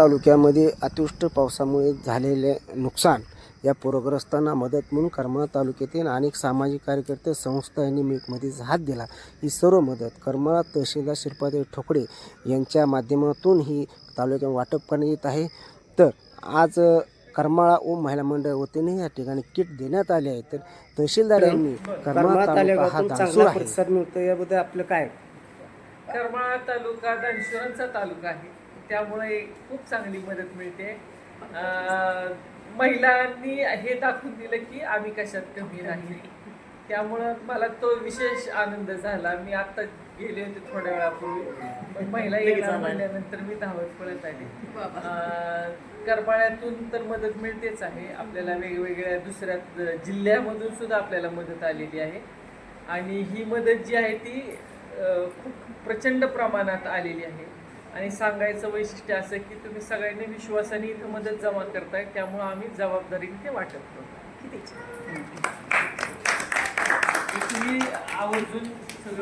तालुक्यामध्ये अतिवृष्टी पावसामुळे झालेले नुकसान या पूरग्रस्तांना मदत म्हणून करमाळा तालुक्यातील अनेक सामाजिक कार्यकर्ते संस्था यांनी मीटमध्ये हात दिला. ही सर्व मदत करमाळा तहसीलदार श्रीपाद ठोकळे यांच्या माध्यमातून ही तालुक्यात वाटप करण्यात येत आहे. तर आज करमाळा ओम महिला मंडळ वतीने या ठिकाणी किट देण्यात आले आहे. तर तहसीलदार यांनी करमाळा तालुका हा दानसूर आहे. प्रतिसाद मिळतो याबद्दल आपलं काय? करमाळा तालुका दानशुरांचा तालुका आहे. त्यामुळे खूप चांगली मदत मिळते. महिलांनी हे दाखवून दिलं की आम्ही कशात कमी नाही. त्यामुळं मला तो विशेष आनंद झाला. मी आता गेले होते थोड्या वेळापूर्वी. पण महिला येणार म्हणल्यानंतर मी धावत पळत आले. अं, करमाळ्यातून तर मदत मिळतेच आहे. आपल्याला वेगवेगळ्या दुसऱ्या जिल्ह्यामधून सुद्धा आपल्याला मदत आलेली आहे. आणि ही मदत जी आहे ती खूप प्रचंड प्रमाणात आलेली आहे. आणि सांगायचं वैशिष्ट्य असं की तुम्ही सगळ्यांनी विश्वासाने इथं मदत जमा करताय त्यामुळं आम्ही जबाबदारीने ते वाटप करतो. तुम्ही आवर्जून सगळं